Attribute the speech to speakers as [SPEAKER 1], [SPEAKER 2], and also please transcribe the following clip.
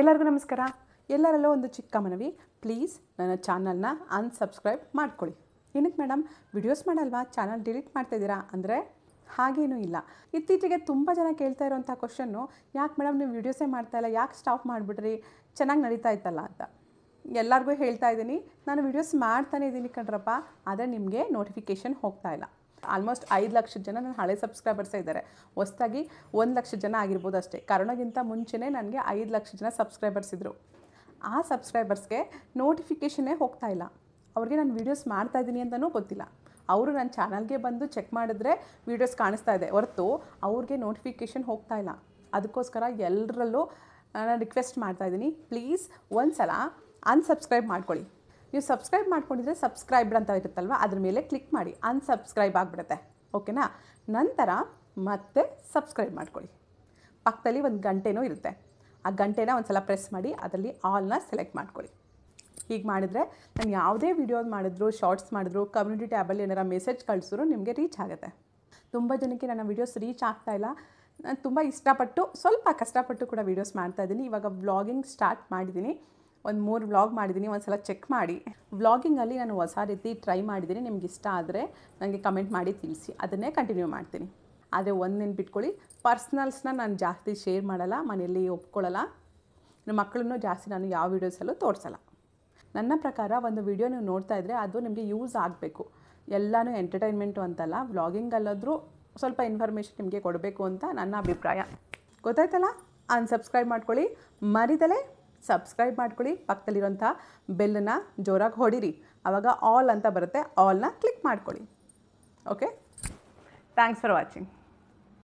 [SPEAKER 1] ಎಲ್ಲರಿಗೂ ನಮಸ್ಕಾರ. ಎಲ್ಲರಲ್ಲೂ ಒಂದು ಚಿಕ್ಕ ಮನವಿ. ಪ್ಲೀಸ್ ನನ್ನ ಚಾನಲ್ನ ಅನ್ಸಬ್ಸ್ಕ್ರೈಬ್ ಮಾಡ್ಕೊಳ್ಳಿ. ಏನಕ್ಕೆ ಮೇಡಮ್ ವಿಡಿಯೋಸ್ ಮಾಡಲ್ವಾ? ಚಾನಲ್ ಡಿಲೀಟ್ ಮಾಡ್ತಾಯಿದ್ದೀರಾ ಅಂದರೆ ಹಾಗೇನೂ ಇಲ್ಲ. ಇತ್ತೀಚೆಗೆ ತುಂಬ ಜನ ಕೇಳ್ತಾ ಇರುವಂಥ ಕ್ವಶನ್ನು ಯಾಕೆ ಮೇಡಮ್ ನೀವು ವಿಡಿಯೋಸೇ ಮಾಡ್ತಾ ಇಲ್ಲ? ಯಾಕೆ ಸ್ಟಾಪ್ ಮಾಡಿಬಿಡ್ರಿ ಚೆನ್ನಾಗಿ ನಡೀತಾ ಇತ್ತಲ್ಲ ಅಂತ. ಎಲ್ಲರಿಗೂ ಹೇಳ್ತಾ ಇದ್ದೀನಿ. ನಾನು ವಿಡಿಯೋಸ್ ಮಾಡ್ತಾನೆ ಇದ್ದೀನಿ ಕಣ್ರಪ್ಪ. ಆದರೆ ನಿಮಗೆ ನೋಟಿಫಿಕೇಷನ್ ಹೋಗ್ತಾ ಇಲ್ಲ. ಆಲ್ಮೋಸ್ಟ್ ಐದು ಲಕ್ಷ ಜನ ನನ್ನ ಹಳೆ ಸಬ್ಸ್ಕ್ರೈಬರ್ಸೇ ಇದ್ದಾರೆ. ಹೊಸ್ದಾಗಿ ಒಂದು ಲಕ್ಷ ಜನ ಆಗಿರ್ಬೋದು ಅಷ್ಟೇ. ಕರೋನಾಗಿಂತ ಮುಂಚೆನೇ ನನಗೆ ಐದು ಲಕ್ಷ ಜನ ಸಬ್ಸ್ಕ್ರೈಬರ್ಸ್ ಇದ್ದರು ಆ ಸಬ್ಸ್ಕ್ರೈಬರ್ಸ್ಗೆ ನೋಟಿಫಿಕೇಷನ್ನೇ ಹೋಗ್ತಾ ಇಲ್ಲ. ಅವ್ರಿಗೆ ನಾನು ವೀಡಿಯೋಸ್ ಮಾಡ್ತಾ ಇದ್ದೀನಿ ಅಂತಲೂ ಗೊತ್ತಿಲ್ಲ. ಅವರು ನನ್ನ ಚಾನಲ್ಗೆ ಬಂದು ಚೆಕ್ ಮಾಡಿದ್ರೆ ವೀಡಿಯೋಸ್ ಕಾಣಿಸ್ತಾ ಇದೆ. ಹೊರತು ಅವ್ರಿಗೆ ನೋಟಿಫಿಕೇಷನ್ ಹೋಗ್ತಾ ಇಲ್ಲ. ಅದಕ್ಕೋಸ್ಕರ ಎಲ್ಲರಲ್ಲೂ ನಾನು ರಿಕ್ವೆಸ್ಟ್ ಮಾಡ್ತಾ ಇದ್ದೀನಿ. ಪ್ಲೀಸ್ ಒಂದು ಸಲ ಅನ್ಸಬ್ಸ್ಕ್ರೈಬ್ ಮಾಡ್ಕೊಳ್ಳಿ. ನೀವು ಸಬ್ಸ್ಕ್ರೈಬ್ ಮಾಡ್ಕೊಂಡಿದ್ರೆ ಸಬ್ಸ್ಕ್ರೈಬ್ಡ್ ಅಂತ ಇರುತ್ತಲ್ವ? ಅದ್ರ ಮೇಲೆ ಕ್ಲಿಕ್ ಮಾಡಿ. ಅನ್ಸಬ್ಸ್ಕ್ರೈಬ್ ಆಗಿಬಿಡುತ್ತೆ. ಓಕೆನಾ ನಂತರ ಮತ್ತೆ ಸಬ್ಸ್ಕ್ರೈಬ್ ಮಾಡ್ಕೊಳ್ಳಿ. ಪಕ್ಕದಲ್ಲಿ ಒಂದು ಗಂಟೆನೂ ಇರುತ್ತೆ. ಆ ಗಂಟೆನ ಒಂದು ಸಲ ಪ್ರೆಸ್ ಮಾಡಿ, ಅದರಲ್ಲಿ ಆಲ್ನ ಸೆಲೆಕ್ಟ್ ಮಾಡ್ಕೊಳ್ಳಿ. ಹೀಗೆ ಮಾಡಿದರೆ ನಾನು ಯಾವುದೇ ವೀಡಿಯೋ ಮಾಡಿದ್ರು ಶಾರ್ಟ್ಸ್ ಮಾಡಿದ್ರು ಕಮ್ಯುನಿಟಿ ಟ್ಯಾಬಲ್ಲಿ ಏನಾರ ಮೆಸೇಜ್ ಕಳಿಸಿದ್ರು ನಿಮಗೆ ರೀಚ್ ಆಗುತ್ತೆ. ತುಂಬ ಜನಕ್ಕೆ ನನ್ನ ವೀಡಿಯೋಸ್ ರೀಚ್ ಆಗ್ತಾ ಇಲ್ಲ. ನಾನು ತುಂಬ ಇಷ್ಟಪಟ್ಟು, ಸ್ವಲ್ಪ ಕಷ್ಟಪಟ್ಟು ಕೂಡ ವೀಡಿಯೋಸ್ ಮಾಡ್ತಾ ಇದ್ದೀನಿ. ಇವಾಗ ವ್ಲಾಗಿಂಗ್ ಸ್ಟಾರ್ಟ್ ಮಾಡಿದ್ದೀನಿ. ಒಂದು ಮೂರು ವ್ಲಾಗ್ ಮಾಡಿದ್ದೀನಿ ಒಂದು ಸಲ ಚೆಕ್ ಮಾಡಿ ವ್ಲಾಗಿಂಗಲ್ಲಿ ನಾನು ಹೊಸ ರೀತಿ ಟ್ರೈ ಮಾಡಿದ್ದೀನಿ ನಿಮ್ಗೆ ಇಷ್ಟ ಆದರೆ ನನಗೆ ಕಮೆಂಟ್ ಮಾಡಿ ತಿಳಿಸಿ. ಅದನ್ನೇ ಕಂಟಿನ್ಯೂ ಮಾಡ್ತೀನಿ. ಆದರೆ ಒಂದು ನೆನ್ಪಿಟ್ಕೊಳ್ಳಿ ಪರ್ಸ್ನಲ್ಸ್ನ ನಾನು ಜಾಸ್ತಿ ಶೇರ್ ಮಾಡಲ್ಲ, ಮನೆಯಲ್ಲಿ ಒಪ್ಕೊಳ್ಳಲ್ಲ. ನಮ್ಮ ಮಕ್ಕಳನ್ನು ಜಾಸ್ತಿ ನಾನು ಯಾವ ವೀಡಿಯೋಸಲ್ಲೂ ತೋರಿಸಲ್ಲ. ನನ್ನ ಪ್ರಕಾರ ಒಂದು ವಿಡಿಯೋ ನೀವು ನೋಡ್ತಾ ಇದ್ದರೆ ಅದು ನಿಮಗೆ ಯೂಸ್ ಆಗಬೇಕು. ಎಲ್ಲನೂ ಎಂಟರ್ಟೈನ್ಮೆಂಟು ಅಂತಲ್ಲ ವ್ಲಾಗಿಂಗಲ್ಲಾದರೂ ಸ್ವಲ್ಪ ಇನ್ಫಾರ್ಮೇಷನ್ ನಿಮಗೆ ಕೊಡಬೇಕು ಅಂತ ನನ್ನ ಅಭಿಪ್ರಾಯ. ಗೊತ್ತಾಯ್ತಲ್ಲ? ಅನ್ಸಬ್ಸ್ಕ್ರೈಬ್ ಮಾಡ್ಕೊಳ್ಳಿ. ಮರಿದಲೇ ಸಬ್ಸ್ಕ್ರೈಬ್ ಮಾಡ್ಕೊಳ್ಳಿ. ಪಕ್ಕದಲ್ಲಿರೋಂಥ ಬೆಲ್ಲನ್ನು ಜೋರಾಗಿ ಹೊಡಿರಿ. ಆವಾಗ ಆಲ್ ಅಂತ ಬರುತ್ತೆ. ಆಲ್ನ ಕ್ಲಿಕ್ ಮಾಡ್ಕೊಳ್ಳಿ. Okay thanks for watching